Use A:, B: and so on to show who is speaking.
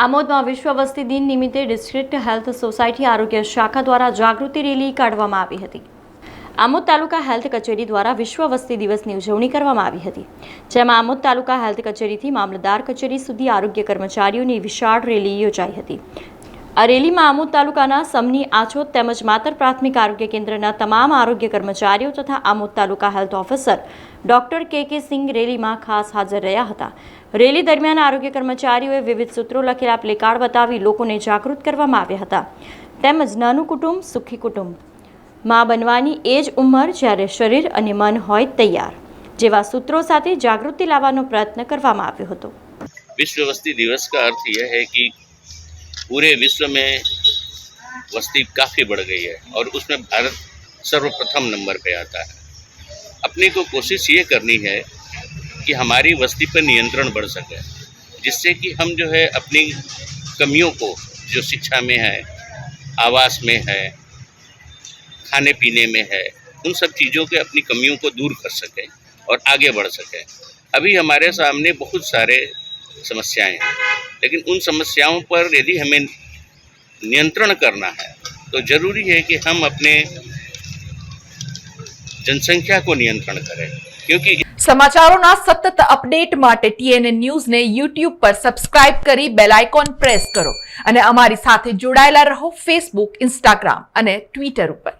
A: આમોદમાં વિશ્વ વસ્તી દિન નિમિત્તે ડિસ્ટ્રિક્ટ હેલ્થ સોસાયટી આરોગ્ય શાખા દ્વારા જાગૃતિ રેલી કાઢવામાં આવી હતી. આમોદ તાલુકા હેલ્થ કચેરી દ્વારા વિશ્વ વસ્તી દિવસની ઉજવણી કરવામાં આવી હતી. જેમાં આમોદ તાલુકા હેલ્થ કચેરીથી મામલતદાર કચેરી સુધી આરોગ્ય કર્મચારીઓની વિશાળ રેલી યોજાઈ હતી. આ રેલીમાં આમોદ તાલુકાના સમની આછોદ તેમજ માતર પ્રાથમિક આરોગ્ય કેન્દ્રના તમામ આરોગ્ય કર્મચારીઓ તથા Amod taluka health officer doctor K K Singh રેલીમાં ખાસ હાજર રહ્યા હતા રેલી દરમિયાન આરોગ્ય કર્મચારીઓએ વિવિધ સૂત્રો લખેલા પ્લેકાર્ડ બતાવી લોકોને જાગૃત કરવામાં આવ્યા હતા તેમજ નાનું કુટુંબ સુખી કુટુંબ માં બનવાની એ જ ઉંમર જ્યારે શરીર અને મન હોય તૈયાર જેવા સૂત્રો સાથે જાગૃતિ લાવવાનો પ્રયત્ન કરવામાં આવ્યો હતો
B: विश्व वस्ती दिवस का अर्थ यह है कि पूरे विश्व में वस्ती काफ़ी बढ़ गई है और उसमें भारत सर्वप्रथम नंबर पे आता है। अपने को कोशिश ये करनी है कि हमारी वस्ती पर नियंत्रण बढ़ सके, जिससे कि हम जो है अपनी कमियों को, जो शिक्षा में है, आवास में है, खाने पीने में है, उन सब चीज़ों के अपनी कमियों को दूर कर सकें और आगे बढ़ सकें। अभी हमारे सामने बहुत सारे समस्याएँ हैं। लेकिन उन समस्याओं पर यदि हमें नियंत्रण करना है तो जरूरी है कि हम अपने जनसंख्या को नियंत्रण करें क्योंकि
C: સમાચારોના સતત અપડેટ માટે ટીએનએ ન્યૂઝને યુટ્યુબ પર સબસ્ક્રાઇબ કરી બેલ આઇકોન પ્રેસ કરો અને અમારી સાથે જોડાયેલા રહો ફેસબુક ઇન્સ્ટાગ્રામ અને ટ્વિટર ઉપર